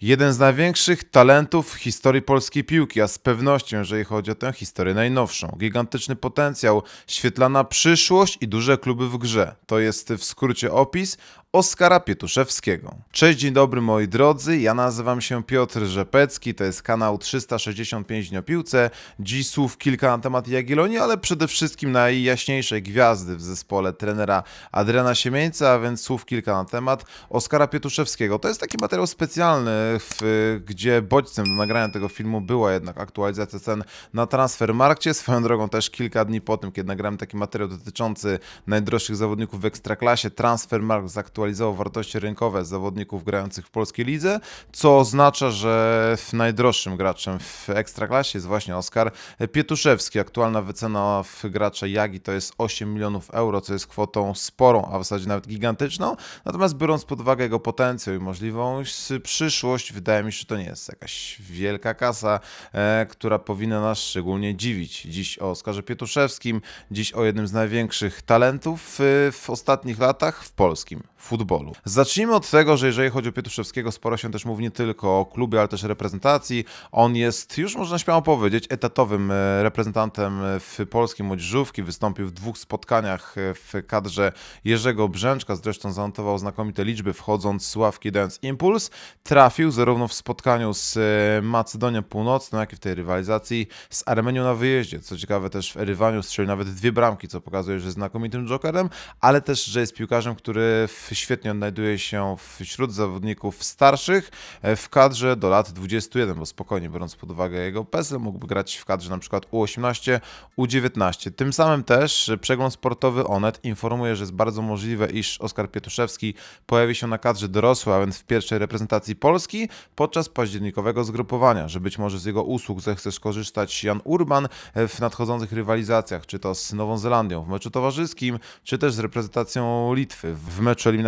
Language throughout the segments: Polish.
Jeden z największych talentów w historii polskiej piłki, a z pewnością, jeżeli chodzi o tę historię najnowszą. Gigantyczny potencjał, świetlana przyszłość i duże kluby w grze. To jest w skrócie opis Oskara Pietuszewskiego. Cześć, dzień dobry moi drodzy, ja nazywam się Piotr Rzepecki, to jest kanał 365 dni o piłce. Dziś słów kilka na temat Jagiellonii, ale przede wszystkim najjaśniejszej gwiazdy w zespole trenera Adriana Siemieńca, a więc słów kilka na temat Oskara Pietuszewskiego. To jest taki materiał specjalny, w, gdzie bodźcem do nagrania tego filmu była jednak aktualizacja cen na Transfermarkcie. Swoją drogą też kilka dni po tym, kiedy nagrałem taki materiał dotyczący najdroższych zawodników w Ekstraklasie, Transfermarkt zaktualizował wartości rynkowe zawodników grających w polskiej lidze, co oznacza, że w najdroższym graczem w Ekstraklasie jest właśnie Oskar Pietuszewski. Aktualna wycena w gracza Jagi to jest 8 milionów euro, co jest kwotą sporą, a w zasadzie nawet gigantyczną. Natomiast biorąc pod uwagę jego potencjał i możliwość przyszłość, wydaje mi się, że to nie jest jakaś wielka kasa, e, która powinna nas szczególnie dziwić. Dziś o Oskarze Pietuszewskim, dziś o jednym z największych talentów e, w ostatnich latach w polskim futbolu. Zacznijmy od tego, że jeżeli chodzi o Pietuszewskiego, sporo się też mówi nie tylko o klubie, ale też reprezentacji. On jest, już można śmiało powiedzieć, etatowym e, reprezentantem w polskiej młodzieżówki. Wystąpił w dwóch spotkaniach e, w kadrze Jerzego Brzęczka, zresztą zanotował znakomite liczby, wchodząc z ławki, dając impuls. Trafił zarówno w spotkaniu z e, Macedonią Północną, jak i w tej rywalizacji z Armenią na wyjeździe. Co ciekawe, też w Erywaniu strzelił nawet dwie bramki, co pokazuje, że jest znakomitym jokerem, ale też, że jest piłkarzem, który w- świetnie odnajduje się wśród zawodników starszych e, w kadrze do lat 21, bo spokojnie biorąc pod uwagę jego PESEL, mógłby grać w kadrze na przykład U18, U19. Tym samym też przegląd sportowy Onet informuje, że jest bardzo możliwe, iż Oskar Pietuszewski pojawi się na kadrze dorosłej, a więc w pierwszej reprezentacji Polski podczas październikowego zgrupowania, że być może z jego usług zechce skorzystać Jan Urban e, w nadchodzących rywalizacjach, czy to z Nową Zelandią w meczu towarzyskim, czy też z reprezentacją Litwy w meczu eliminacyjnym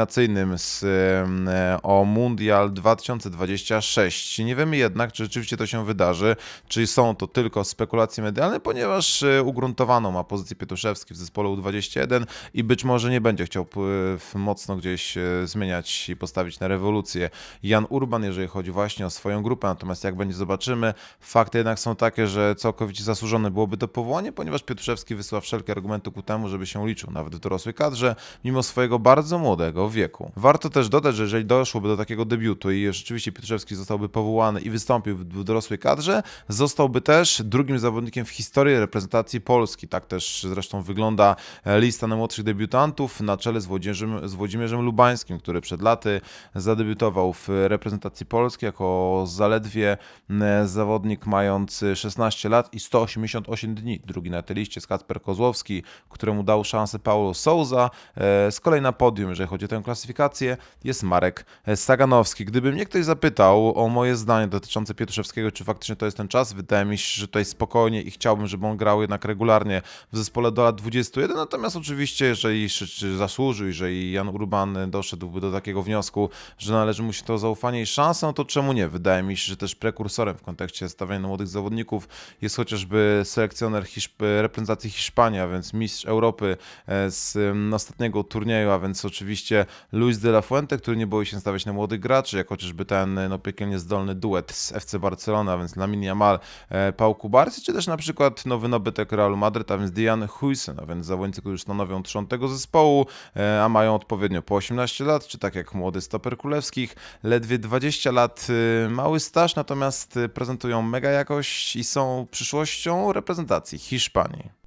z, e, o Mundial 2026. Nie wiemy jednak, czy rzeczywiście to się wydarzy, czy są to tylko spekulacje medialne, ponieważ e, ugruntowano ma pozycję Pietuszewski w zespole U21 i być może nie będzie chciał p- mocno gdzieś e, zmieniać i postawić na rewolucję Jan Urban, jeżeli chodzi właśnie o swoją grupę, natomiast jak będzie zobaczymy, fakty jednak są takie, że całkowicie zasłużone byłoby to powołanie, ponieważ Pietuszewski wysyła wszelkie argumenty ku temu, żeby się liczył nawet w dorosłej kadrze, mimo swojego bardzo młodego wieku. Warto też dodać, że jeżeli doszłoby do takiego debiutu i rzeczywiście Pietuszewski zostałby powołany i wystąpił w dorosłej kadrze, zostałby też drugim zawodnikiem w historii reprezentacji Polski. Tak też zresztą wygląda e, lista najmłodszych debiutantów na czele z Włodzimierzem, z Włodzimierzem Lubańskim, który przed laty zadebiutował w reprezentacji Polski jako zaledwie zawodnik mający 16 lat i 188 dni. Drugi na tej liście jest Kacper Kozłowski, któremu dał szansę Paulo Souza. E, Z kolei na podium, jeżeli chodzi o tę klasyfikację, jest Marek Saganowski. Gdyby mnie ktoś zapytał o moje zdanie dotyczące Pietuszewskiego, czy faktycznie to jest ten czas, wydaje mi się, że tutaj spokojnie i chciałbym, żeby on grał jednak regularnie w zespole do lat 21. Natomiast oczywiście, jeżeli zasłużył, jeżeli Jan Urban doszedłby do takiego wniosku, że należy mu się to zaufanie i szansa, no to czemu nie? Wydaje mi się, że też prekursorem w kontekście stawiania młodych zawodników jest chociażby selekcjoner Hiszp- reprezentacji Hiszpanii, a więc mistrz Europy e, z mm, ostatniego turnieju, a więc oczywiście Luis de la Fuente, który nie boi się stawiać na młodych graczy, jak chociażby ten no, piekielnie zdolny duet z FC Barcelona, więc Lamine Yamal, e, Pau Kubarsi, czy też na przykład nowy nabytek Realu Madryt, a więc Dian Huysen, a więc zawodnicy, którzy stanowią trzon tego zespołu, e, a mają odpowiednio po 18 lat, czy tak jak młody stoper królewskich, ledwie 20 lat, y, mały staż, natomiast prezentują mega jakość i są przyszłością reprezentacji Hiszpanii.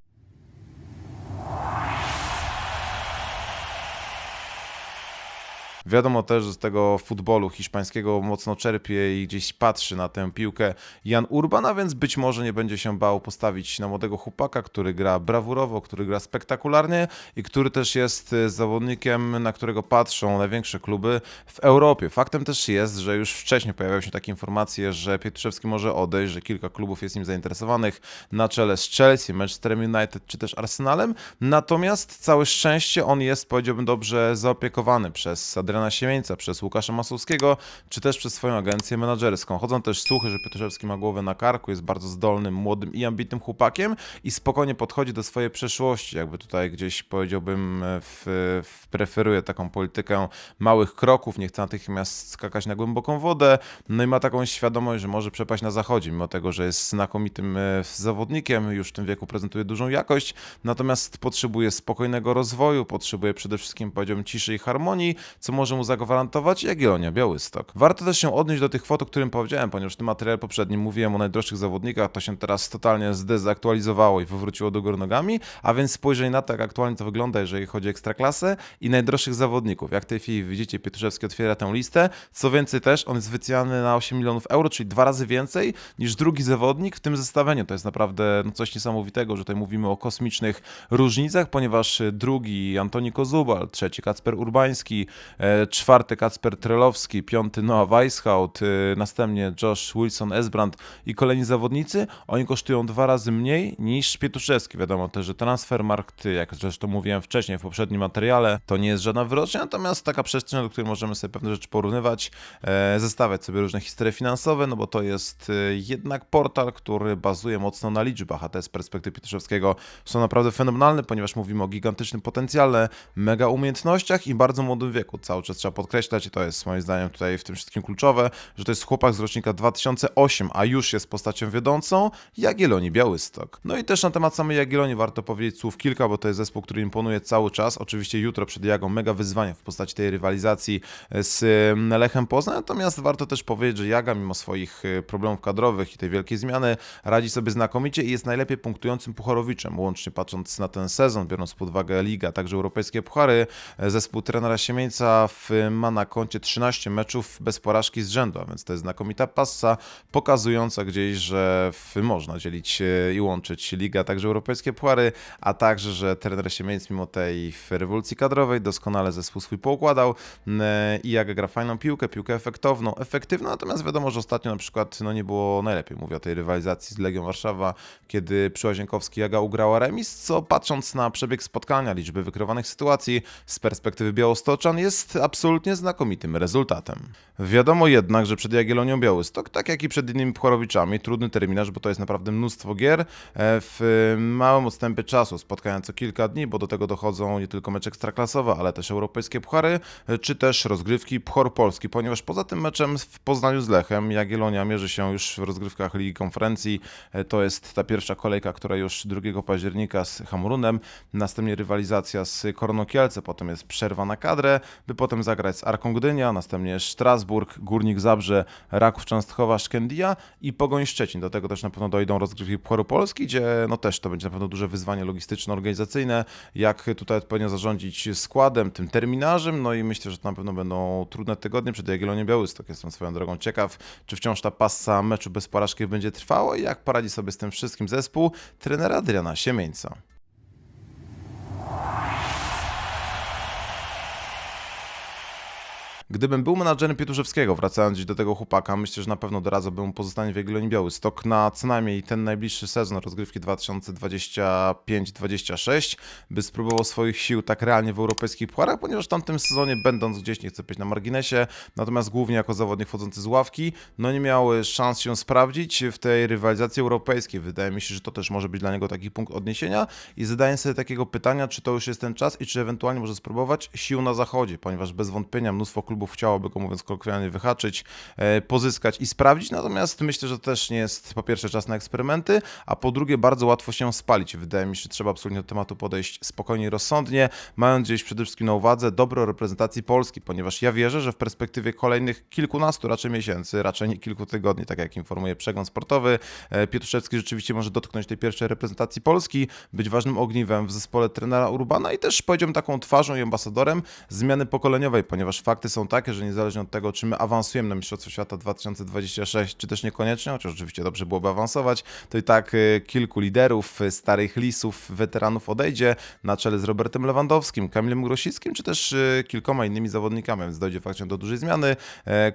Wiadomo też, że z tego futbolu hiszpańskiego mocno czerpie i gdzieś patrzy na tę piłkę Jan Urban, a więc być może nie będzie się bał postawić na młodego chłopaka, który gra brawurowo, który gra spektakularnie i który też jest e, zawodnikiem, na którego patrzą największe kluby w Europie. Faktem też jest, że już wcześniej pojawiały się takie informacje, że Pietrzewski może odejść, że kilka klubów jest nim zainteresowanych na czele z Chelsea, Manchesterem United czy też Arsenalem. Natomiast całe szczęście on jest, powiedziałbym dobrze, zaopiekowany przez Adriana Adriana Siemieńca, przez Łukasza Masłowskiego, czy też przez swoją agencję menadżerską. Chodzą też słuchy, że Pietuszewski ma głowę na karku, jest bardzo zdolnym, młodym i ambitnym chłopakiem i spokojnie podchodzi do swojej przeszłości. Jakby tutaj gdzieś powiedziałbym, w, w preferuje taką politykę małych kroków, nie chce natychmiast skakać na głęboką wodę, no i ma taką świadomość, że może przepaść na zachodzie, mimo tego, że jest znakomitym e, zawodnikiem, już w tym wieku prezentuje dużą jakość, natomiast potrzebuje spokojnego rozwoju, potrzebuje przede wszystkim, powiedziałbym, ciszy i harmonii, co może mu zagwarantować Jagiellonia Białystok. Warto też się odnieść do tych kwot, o którym powiedziałem, ponieważ w tym materiale poprzednim mówiłem o najdroższych zawodnikach, to się teraz totalnie zdezaktualizowało i wywróciło do góry nogami, a więc spojrzenie na to, jak aktualnie to wygląda, jeżeli chodzi o ekstraklasę i najdroższych zawodników. Jak w tej chwili widzicie, Pietuszewski otwiera tę listę, co więcej też, on jest wyceniany na 8 milionów euro, czyli dwa razy więcej niż drugi zawodnik w tym zestawieniu. To jest naprawdę no, coś niesamowitego, że tutaj mówimy o kosmicznych różnicach, ponieważ drugi Antoni Kozubal, trzeci Kacper Urbański, czwarty Kacper Trelowski, piąty Noah Weishaut, e, następnie Josh Wilson Esbrand i kolejni zawodnicy, oni kosztują dwa razy mniej niż Pietuszewski. Wiadomo też, że Transfermarkt, jak zresztą mówiłem wcześniej w poprzednim materiale, to nie jest żadna wyrocznia, natomiast taka przestrzeń, do której możemy sobie pewne rzeczy porównywać, e, zestawiać sobie różne historie finansowe, no bo to jest e, jednak portal, który bazuje mocno na liczbach, a te z perspektywy Pietuszewskiego są naprawdę fenomenalne, ponieważ mówimy o gigantycznym potencjale, mega umiejętnościach i bardzo młodym wieku. Cały czas trzeba podkreślać, i to jest moim zdaniem tutaj w tym wszystkim kluczowe, że to jest chłopak z rocznika 2008, a już jest postacią wiodącą Jagiellonii Białystok. No i też na temat samej Jagiellonii warto powiedzieć słów kilka, bo to jest zespół, który imponuje cały czas. Oczywiście jutro przed Jagą mega wyzwanie w postaci tej rywalizacji z Lechem Poznań, natomiast warto też powiedzieć, że Jaga mimo swoich y, problemów kadrowych i tej wielkiej zmiany radzi sobie znakomicie i jest najlepiej punktującym pucharowiczem, łącznie patrząc na ten sezon, biorąc pod uwagę Liga, także europejskie puchary. Zespół trenera Siemieńca ma na koncie 13 meczów bez porażki z rzędu, a więc to jest znakomita passa, pokazująca gdzieś, że można dzielić i łączyć Liga, a także europejskie puchary, a także, że trener Siemieniec mimo tej rewolucji kadrowej doskonale zespół swój poukładał i jak gra fajną piłkę, piłkę efektowną, efektywną, natomiast wiadomo, że ostatnio na przykład no, nie było najlepiej, mówię o tej rywalizacji z Legią Warszawa, kiedy przy Łazienkowski Jaga ugrała remis, co patrząc na przebieg spotkania, liczby wykrywanych sytuacji z perspektywy Białostoczan jest absolutnie znakomitym rezultatem. Wiadomo jednak, że przed Jagiellonią Białystok, tak jak i przed innymi Pucharowiczami, trudny terminarz, bo to jest naprawdę mnóstwo gier e, w małym odstępie czasu, spotkania co kilka dni, bo do tego dochodzą nie tylko mecze ekstraklasowe, ale też europejskie puchary, e, czy też rozgrywki Puchar Polski, ponieważ poza tym meczem w Poznaniu z Lechem Jagiellonia mierzy się już w rozgrywkach Ligi Konferencji. E, To jest ta pierwsza kolejka, która już 2 października z Hamurunem, następnie rywalizacja z Koroną Kielce, potem jest przerwa na kadrę, by potem zagrać z Arką Gdynia, następnie Strasburg, Górnik Zabrze, Raków Częstochowa, Szkendia i Pogoń Szczecin. Do tego też na pewno dojdą rozgrywki Pucharu Polski, gdzie no też to będzie na pewno duże wyzwanie logistyczno-organizacyjne, jak tutaj odpowiednio zarządzić składem, tym terminarzem, no i myślę, że to na pewno będą trudne tygodnie przed Jagiellonią Białystok. Jestem swoją drogą ciekaw, czy wciąż ta passa meczu bez porażki będzie trwała i jak poradzi sobie z tym wszystkim zespół trenera Adriana Siemieńca. Gdybym był menadżerem Pietuszewskiego, wracając do tego chłopaka, myślę, że na pewno doradzałbym mu pozostanie w Jagiellonii Białystok na co najmniej ten najbliższy sezon rozgrywki 2025-26, by spróbował swoich sił tak realnie w europejskich pucharach, ponieważ w tamtym sezonie, będąc gdzieś, nie chcę być na marginesie, natomiast głównie jako zawodnik wchodzący z ławki, no nie miał szans się sprawdzić w tej rywalizacji europejskiej. Wydaje mi się, że to też może być dla niego taki punkt odniesienia i zadaję sobie takiego pytania, czy to już jest ten czas i czy ewentualnie może spróbować sił na zachodzie, ponieważ bez wątpienia mnóstwo klubów chciałoby go, mówiąc kolokwialnie, wyhaczyć, e, pozyskać i sprawdzić, natomiast myślę, że to też nie jest po pierwsze czas na eksperymenty, a po drugie bardzo łatwo się spalić. Wydaje mi się, że trzeba absolutnie do tematu podejść spokojnie i rozsądnie, mając gdzieś przede wszystkim na uwadze dobro reprezentacji Polski, ponieważ ja wierzę, że w perspektywie kolejnych kilkunastu raczej miesięcy, raczej nie kilku tygodni, tak jak informuje przegląd sportowy, e, Pietuszewski rzeczywiście może dotknąć tej pierwszej reprezentacji Polski, być ważnym ogniwem w zespole trenera Urbana i też powiedziałbym taką twarzą i ambasadorem zmiany pokoleniowej, ponieważ fakty są takie, że niezależnie od tego, czy my awansujemy na Mistrzostwo Świata 2026, czy też niekoniecznie, chociaż oczywiście dobrze byłoby awansować, to i tak y, kilku liderów, y, starych lisów, weteranów odejdzie na czele z Robertem Lewandowskim, Kamilem Grosickim, czy też y, kilkoma innymi zawodnikami, więc dojdzie faktycznie do dużej zmiany,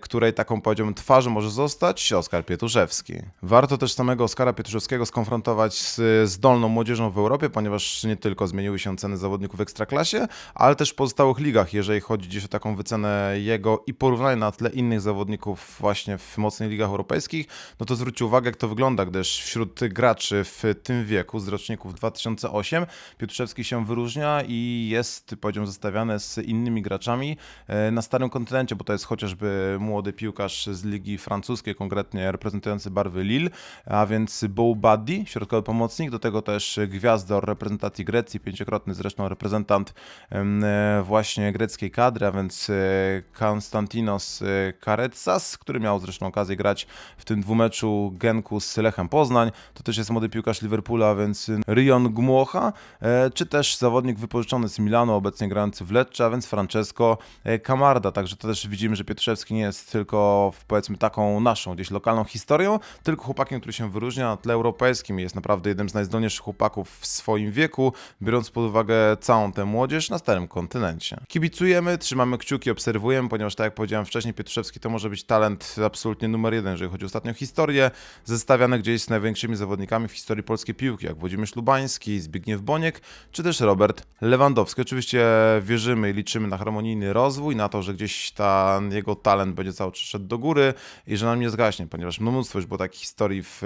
której taką powiedziałbym twarzą może zostać Oskar Pietuszewski. Warto też samego Oskara Pietuszewskiego skonfrontować z z dolną młodzieżą w Europie, ponieważ nie tylko zmieniły się ceny zawodników w Ekstraklasie, ale też w pozostałych ligach, jeżeli chodzi dziś o taką wycenę jego i porównanie na tle innych zawodników właśnie w mocnych ligach europejskich, no to zwróćcie uwagę, jak to wygląda, gdyż wśród graczy w tym wieku, z roczników 2008, Pietuszewski się wyróżnia i jest, powiedziałbym, zestawiany z innymi graczami e, na starym kontynencie, bo to jest chociażby młody piłkarz z ligi francuskiej, konkretnie reprezentujący barwy Lille, a więc Boubadi, środkowy pomocnik, do tego też gwiazdor reprezentacji Grecji, pięciokrotny zresztą reprezentant e, właśnie greckiej kadry, a więc e, Konstantinos e, Karetsas, który miał zresztą okazję grać w tym dwumeczu Genku z Lechem Poznań. To też jest młody piłkarz Liverpoola, więc Rion Gmuocha, e, czy też zawodnik wypożyczony z Milanu, obecnie grający w Lecce, a więc Francesco Camarda. Także to też widzimy, że Pietrzewski nie jest tylko powiedzmy taką naszą, gdzieś lokalną historią, tylko chłopakiem, który się wyróżnia na tle europejskim jest naprawdę jednym z najzdolniejszych chłopaków w swoim wieku, biorąc pod uwagę całą tę młodzież na starym kontynencie. Kibicujemy, trzymamy kciuki, obserwujemy, ponieważ tak jak powiedziałem wcześniej, Pietrzewski to może być talent absolutnie numer jeden, jeżeli chodzi o ostatnią historię, zestawiany gdzieś z największymi zawodnikami w historii polskiej piłki, jak Włodzimierz Lubański, Zbigniew Boniek, czy też Robert Lewandowski. Oczywiście wierzymy i liczymy na harmonijny rozwój, na to, że gdzieś ta jego talent będzie cały czas szedł do góry i że nam nie zgaśnie, ponieważ mnóstwo już było takich historii w,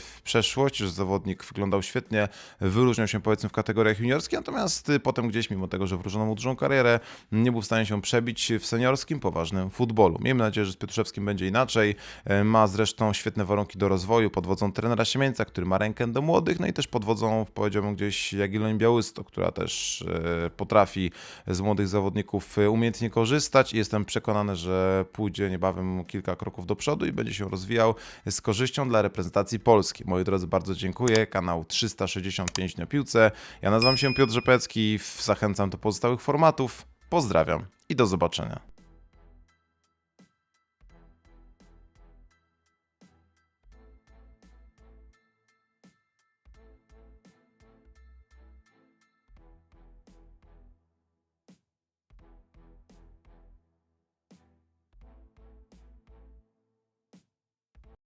w przeszłości, że zawodnik wyglądał świetnie, wyróżniał się powiedzmy w kategoriach juniorskich, natomiast potem gdzieś, mimo tego, że wróżono mu dużą karierę, nie był w stanie się przebić w seniorskim, poważnym futbolu. Miejmy nadzieję, że z Pietrzewskim będzie inaczej. E, Ma zresztą świetne warunki do rozwoju pod wodzą trenera Siemieńca, który ma rękę do młodych, no i też pod wodzą, powiedziałbym gdzieś, Jagiellonii Białystok, która też e, potrafi z młodych zawodników e, umiejętnie korzystać i jestem przekonany, że pójdzie niebawem kilka kroków do przodu i będzie się rozwijał z korzyścią dla reprezentacji Polski. Moi drodzy, bardzo dziękuję. Kanał 365 na piłce. Ja nazywam się Piotr Rzepecki, zachęcam do pozostałych formatów. Pozdrawiam i do zobaczenia.